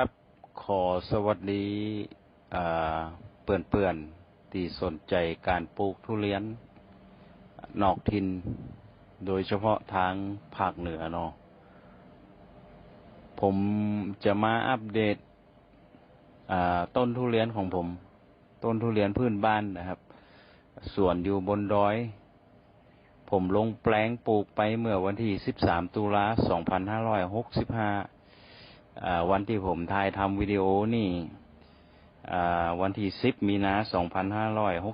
ครับ ขอสวัสดีเปื่อนเปื่อนที่สนใจการปลูกทุเรียนนอกทิน โดยเฉพาะทางภาคเหนือเนาะผมจะมาอัปเดตต้นทุเรียนของผม ต้นทุเรียนพื้นบ้านนะครับ ส่วนอยู่บนดอย ผมลงแปลงปลูกไปเมื่อวันที่ 13 ตุลา2565 วันที่ผมถ่ายทำวิดีโอนี่วันที่10มีนา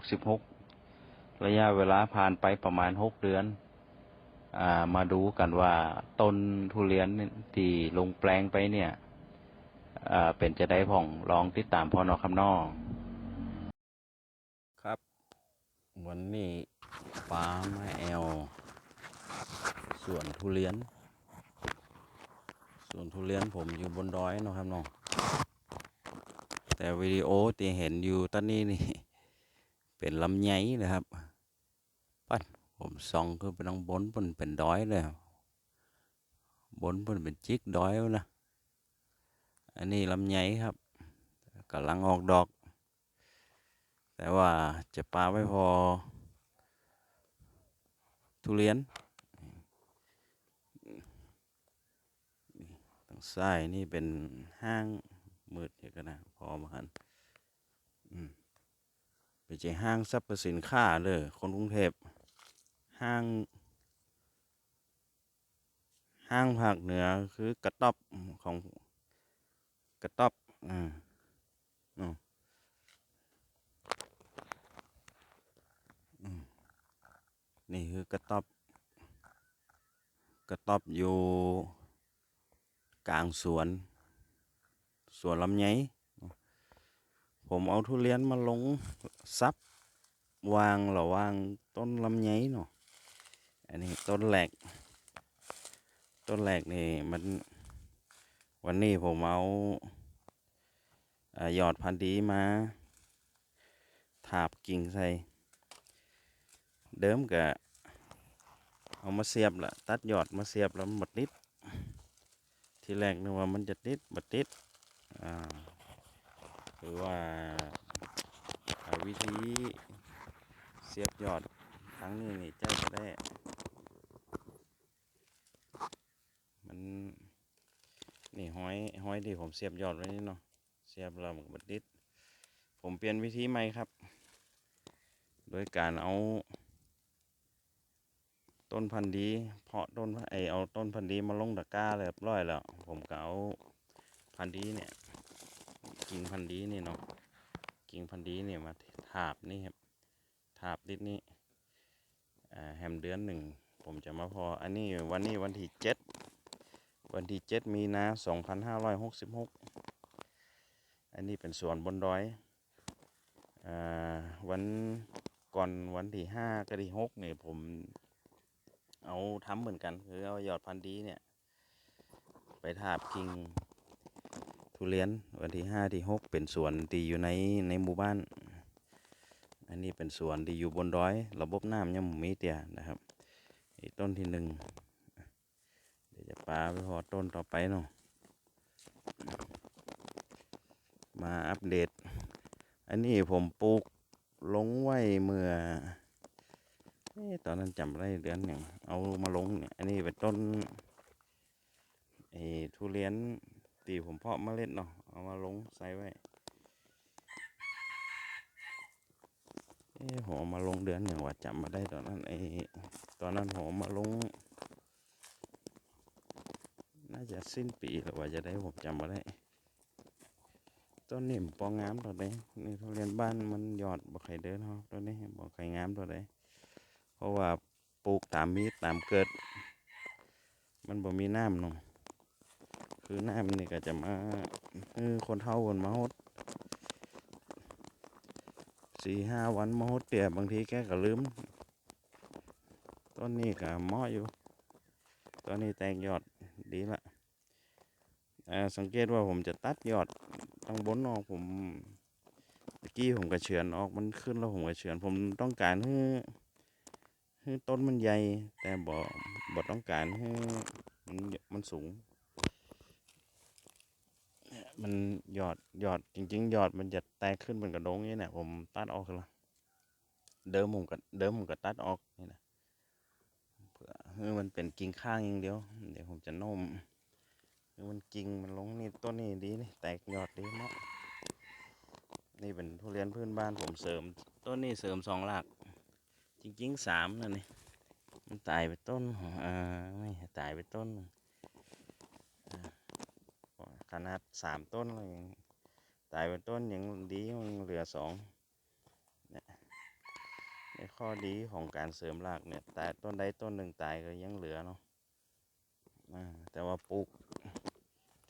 2566ระยะเวลาผ่านไปประมาณ6เดือนอามาดูกันว่าต้นทุเรียนที่ลงแปลงไปเนี่ยเป็นจะได้ผ่องลองติดตามพอนอคำนอครับ วันนี้ฟ้ามาแอลสวนทุเรียน สวนทุเรียนผมอยู่บนดอยนะครับน้องแต่วิดีโอที่เห็นอยู่ตอนนี้นี่ เป็นลำไยนะครับปั้นผมส่องคือเป็นทางบนเพิ่นเป็นดอยเลยบนเพิ่นเป็นจิกดอยนะอันนี้ลำไยครับกำลังออกดอก แต่ว่าจะปาไว้พอทุเรียนทาง ซ้ายนี่เป็นห้างมืดอยู่กันนะ พอมาหันอืมไปเจห้างสรรพสินค้าเลยคนกรุงเทพห้าง ห้างภาคเหนือคือกระต๊อบของกระต๊อบอ่าอืมนี่คือกระต๊อบ กระต๊อบอยู่ กลางสวน สวนลำไยผมเอาทุเรียนมาลงซับ วางหระหว่างต้นลำไยเนาะอันนี้ต้นแหลก ต้นแรกนี่มันวันนี้ผมเอาหยอดพันธุ์ดีมา ถาบกิ่งใส่ เดิมกะเอามาเสียบละตัดหยอดมาเสียบแล้วหมดนิด ทีแรกนึกว่ามันจะติดบัดติดอ่าคือว่าาวิธีเสียบยอดครั้งนี้นี่เจ้าจะได้ มันนี่ห้อยห้อยที่ผมเสียบยอดไว้นี่เนาะเสียบแล้วมันก็บดดิดผมเปลี่ยนวิธีใหม่ครับ โดยการเอา ต้นพันธุ์ดีเพาะต้นไอเอาต้นพันธุ์ดีมาลงตะกร้าเรียบร้อยแล้ว ผมก็เอาพันธุ์ดีเนี่ยกิ่งพันธุ์ดีนี่เนาะกิ่งพันธุ์ดีเนี่ยมาถาบนี่ครับถาบดิดนี่แฮมเดือนหนึ่งผมจะมาพออันนี้วันนี้วันที่เจ็ดวันที่7มีนา2566อันนี้เป็นสวนบนดอยอวันก่อนวันที่5กับที่6เนี่ยผม เอาทำเหมือนกัน คือเอาหยอดพันธุ์ดีเนี่ย ไปทาบกิ่งทุเรียนวันที่5ที่6เป็นสวนที่อยู่ในในหมู่บ้าน อันนี้เป็นสวนที่อยู่บนดอย ระบบน้ำยังมีเตียนะครับอีต้นที่หนึ่งเดี๋ยวจะปาไปพอต้นต่อไปเนาะมาอัปเดต อันนี้ผมปลูกลงไว้เมื่อ ตอนนั้นจำได้เดือนหนึ่งเอามาลงเนี่ยอันนี้เป็นต้นไอ้ทุเรียนตีผมเพาะเมล็ดเนาะเอามาลงใส่ไว้เอ๊ะผมเอมาลงเดือนหนึ่งว่าจำมาได้ตอนนั้นไอ้ตอนนั้นผมเอมาลง น่าจะสิ้นปีหรือว่าจะได้ผมจำมาได้ต้นนี่มปองงามตัวใดนี่ทุเรียนบ้านมันหยอดบ่ไข่เดินเฮาะตัวนี้บ่ไข่งามตัวใดเพ ราะว่าปลูกตามมีตามเกิด มันบ่มีน้ำเนาะคือน้ำนี่ก็จะมาเออคนเท่าคนมาฮดสี่ห้าวันมาฮดเตี่ยบางทีแกก็ลืม ต้นนี้ก็เหมาะอยู่ตอนนี้แตกยอดดีละสังเกตว่าผมจะตัดยอดทางบนออกผมตะกี้ผมกระเฉือนออกมันขึ้นแล้วผมกระเฉือน ผมต้องการให้ ให้ต้นมันใหญ่ แต่บ่บ่ต้องการให้มันมันสูง มันยอดยอดจริงๆยอดมันจะแตกขึ้นเป็นกระโดงนี่แหละผมตัดออกแล้วเดิมผมก็เดิมผมก็ตัดออกนี่นะเพื่อให้มันเป็นกิ่งข้างอย่างเดียว เดี๋ยวผมจะโน้มให้มันกิ่งมันลงนี่ต้นนี้ดีนี่แตกยอดดีเนาะนี่เป็นทุเรียนพื้นบ้านผมเสริม ต้นนี้เสริมสองหลัก จริงๆสามนั่นนี่มันตายไปต้นอ่าไม่ตายไปต้นขนาดสามต้นเลยยังตายไปต้นยังดีมันเหลือสองเนี่ยในข้อดีของการเสริมรากเนี่ยตายต้นใดต้นหนึ่งตายก็ยังเหลือเนาะอ่าแต่ว่าปลูก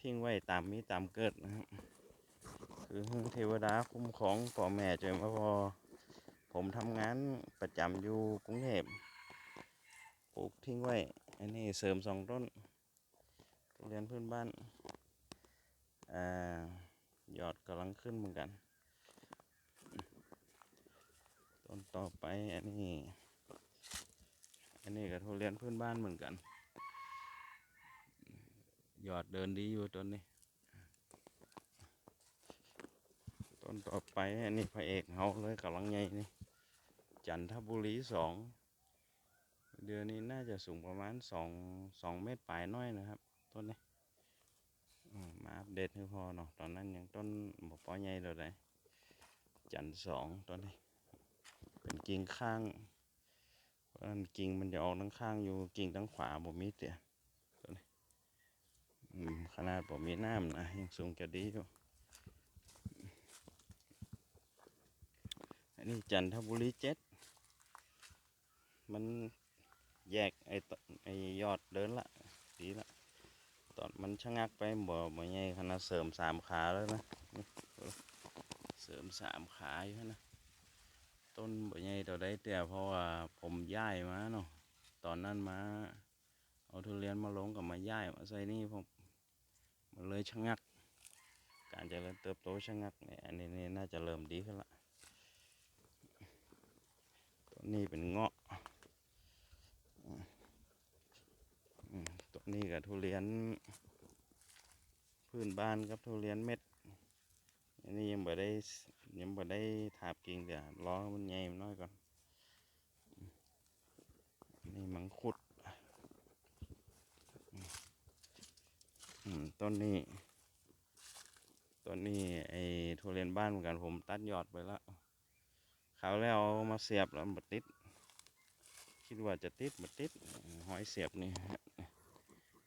ทิ้งไว้ตามมีตามเกิดนะครับคือเทวดาคุ้มครองพ่อแม่จนมาพอ ผมทำงานประจำอยู่กรุงเทพปลูกทิ้งไว้ อันนี้เสริมสองต้นทุเรียนพื้นบ้านอ่ายอดกำลังขึ้นเหมือนกัน ต้นต่อไปอันนี้ อันนี้ก็ทุเรียนพื้นบ้านเหมือนกัน ยอดเดินดีอยู่ต้นนี้ ต้นต่อไปอันนี้พระเอกเขาเลยกำลังใหญ่นี่ จันทบุรีสองเดือนนี้น่าจะสูงประมาณสองสองเมตรปลายน้อยนะครับ ต้นนี้มาอัปเดตให้พอเนาะตอนนั้นยังต้นบ่ปอใหญ่เลยได้จันทร์สองต้นนี้ เป็นกิ่งข้างเพราะนั้นกิ่งมันจะออกทั้งข้างอยู่กิ่งทั้งขวาบ่มีเตี่ยต้นนี้ขนาดบ่มีน้ำนะยังสูงจะดีอยู่อันนี้จันทบุรีเจ็ด มันแยกไอ้ไอ้ยอดเดินละดีละตอนมันชะงักไปบ่บ่ใหญ่ขนาดเสริมสามขาแล้วนะเสริมสามขาอยู่นะต้นบ่ใหญ่ตัวใดแต่เพราะว่าผมย้ายมาเนาะตอนนั้นมาเอาทุเรียนมาลงกับมาย้ายมาใส่นี่ผมมันเลยชะงัก การเจริญเติบโตชะงักเนี่ยอันนี้นี่น่าจะเริ่มดีขึ้นละต้นนี้เป็นเงาะอืมอืมต้ นนี้กับทุเรียน พื้นบ้านกับทุเรียนเม็ดอันนี้ยังบ่ได้ยังบ่ได้ถาบกิ่งเดี๋ยวรอมันใหญ่มันน้อยก่อน นี่มังคุดต้นนี้ต้นนี้ไอ้ทุเรียนบ้านเหมือนกันผมตัดยอดไปแล้วเขาแล้วเอามาเสียบแล้วมันบ่ติด คิดว่าจะติดบ่ติดหอยเสียบนี่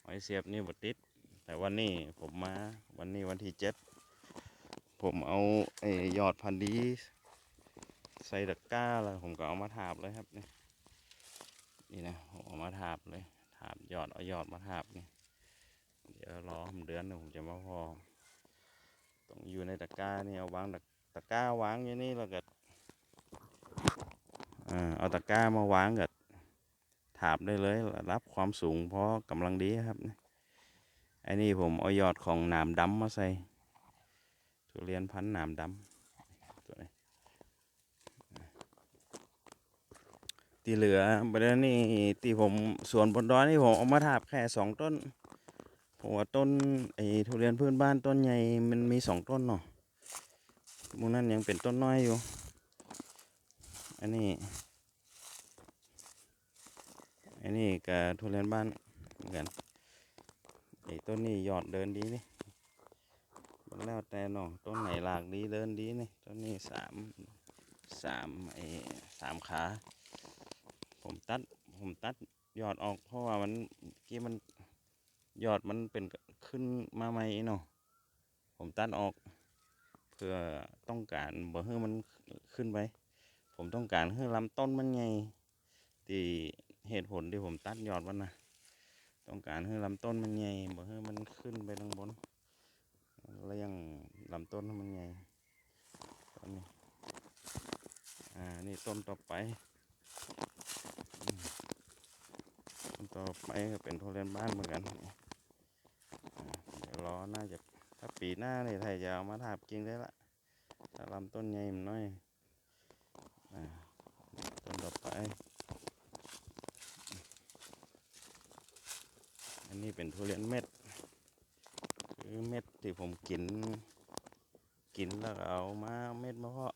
หอยเสียบนี่บ่ติด แต่วันนี้ผมมาวันนี้วันที่เจ็ดผมเอาไอ้ยอดพันธุ์ดีใส่ตะกร้าแล้วผมก็เอามาถาบเลยครับนี่นี่นะผมเอามาถาบเลยถาบยอดเอายอดมาถาบนี่เดี๋ยวรอผมเดือนหนึงผมจะมาพอต้องอยู่ในตะกร้านี่เอาวางตะตะกร้าวางอย่างนี้แล้วก็เอาตะกร้ามาวางกับาบได้เลยรับความสูงเพราะกำลังดีครับอันนี้ผมเอายอดของหนามดำมาใส่ทุเรียนพันหนามดำตัวนี้ที่เหลือประเด็นนี้ที่ผมสวนบนดอยนี่ผมเอามาถาบแค่สองต้นผมว่าต้นไอ้ทุเรียนพื้นบ้านต้นใหญ่มันมีสองต้นเนาะหมูนั้นยังเป็นต้นน้อยอยู่ อันนี้ อันนี้กับทุเรียนบ้านเหมือนกันไอ้ต้นนี้ยอดเดินดีนี่มันแล้วแต่เนาะต้นไหนหลากดีเดินดีนี่ต้นนี้สามสามไอ้สามขา ผมตัดผมตัดยอดออกเพราะว่ามันกี้มันยอดมันเป็นขึ้นมาใหม่เนาะผมตัดออกเพื่อต้องการบ่ให้มันขึ้นไป ผมต้องการให้ลำต้นมันใหญ่ที่ เหตุผลที่ผมตัดยอดมันนะต้องการให้ลำต้นมันใหญ่บ่ให้มันขึ้นไปทางบนเลี้ยงลำต้นให้มันใหญ่ต้นนี้อ่านี่ต้นต่อไปต้นต่อไปก็เป็นทุเรียนบ้านเหมือนกันอ่าเดี๋ยวรอน่าจะถ้าปีหน้าเนี่ยไทยจะเอามาทาบกิ่งได้ละถ้าลำต้นใหญ่มันน้อยอ่าต้นต่อไป นนี้เป็นทุเรียนเม็ด คือเม็ดที่ผมกิน กินแล้วเอามาเม็ดมาเพาะ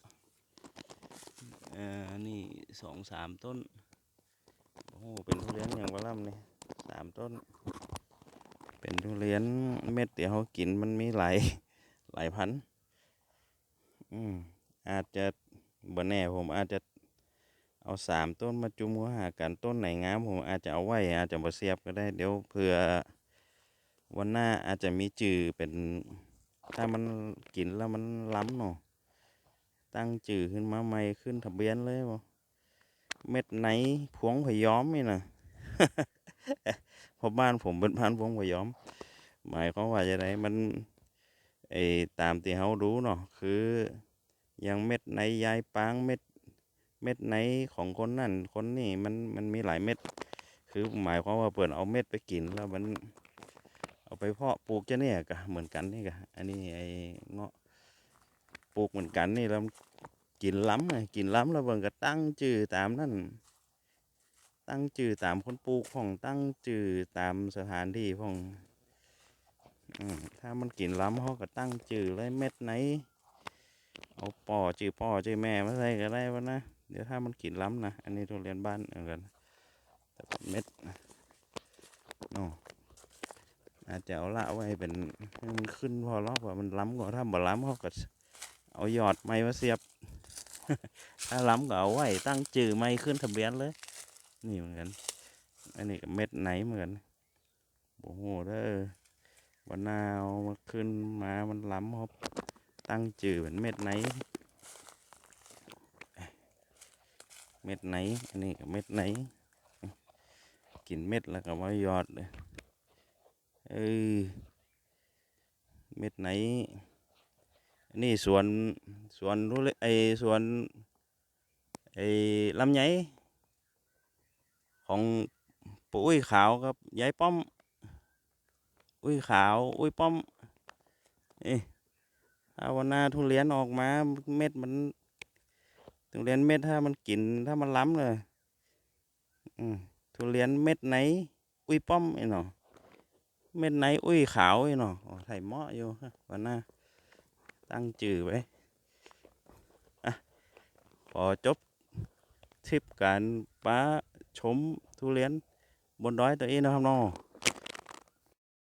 เอ่อนี่สองสามต้น โอ้โหเป็นทุเรียนอย่างวะล่ำนี่สามต้น เป็นทุเรียนเม็ดที่เขากินมันมีหลายหลายพันธุ์อืมอาจจะบ่แน่ผมอาจจะ เอาสามต้นมาจุ่มหัวหากันต้นไหนงามผมอาจจะเอาไว้อาจจะมาเสียบก็ได้เดี๋ยวเผื่อวันหน้าอาจจะมีจือเป็นถ้ามันกินแล้วมันล้ำเนาะตั้งจือขึ้นมาใหม่ขึ้นทะเบียนเลยบ่เม็ดไหนพวงพยอมนี่นะพราะบ้านผมเป็นบ้านพวงพยอม หมายความว่าจะไดมันไอตามที่เขารู้เนาะคือย่างเม็ดในยายปางเม็ด เม็ดไหนของคนนั่นคนนี่มันมันมีหลายเม็ด คือหมายความว่าเปิดเอาเม็ดไปกินแล้วมัน เอาไปเพาะปลูกจะเนี่ยก็เหมือนกันนี่ก็อันนี้ไอ้เงาะปลูกเหมือนกันนี่แล้วกินล้ำไงกินล้ำแล้วเบิ่งก็ตั้งชื่อตามนั่นตั้งชื่อตามคนปลูกของตั้งชื่อตามสถานที่ของถ้ามันกินล้ำเขาก็ตั้งชื่อเลยเม็ดไหน เอาป่อชื่อป่อชื่อแม่มาใส่ก็ได้วะนะ เดี๋ยวถ้ามันกินล้ำนะ อันนี้ทุเรียนบ้านเหมือนกันแต่เป็นเม็ดนะโน่อาจจะเอาละไว้เป็นมันขึ้นพอรอบว่ามันล้ำกว่าถ้าบ่ล้ำเขาก็เอาหยอดไม้มาเสียบ ถ้าล้ำก็เอาไว้ตั้งจื่อไม้ขึ้นทะเบียนเลย นี่เหมือนกัน อันนี้ก็เม็ดไหนเหมือนกันโอ้โหเด้อวันนาวมาขึ้นมา มันล้ำเขาตั้งจื่อเป็นเม็ดไหน เม็ดไหน อันนี้ก็เม็ดไหน กินเม็ดแล้วก็มาหยอดเลยเออเม็ดไหน อันนี้สวนสวนรู้เลยไอสวนไอลำไยของปุ้ยขาวกับยายป้อม อุ้ยขาว อุ้ยป้อมเอ้ถ้าวันหน้าทุเรียนออกมาเม็ดมัน ทุเรียนเม็ดถ้ามันกินถ้ามันล้ำเลยทุเรียนเม็ดไหน อุ้ยป้อมไอ้เนาะเม็ดไหนอุ้ยขาวไอ้เนอไถเหมาะอยู่ฮะวันหน้า ตั้งจื่อไว้อะขอจบทริปการป้าชมทุเรียนบนดอยตัวเองนะครับน้อง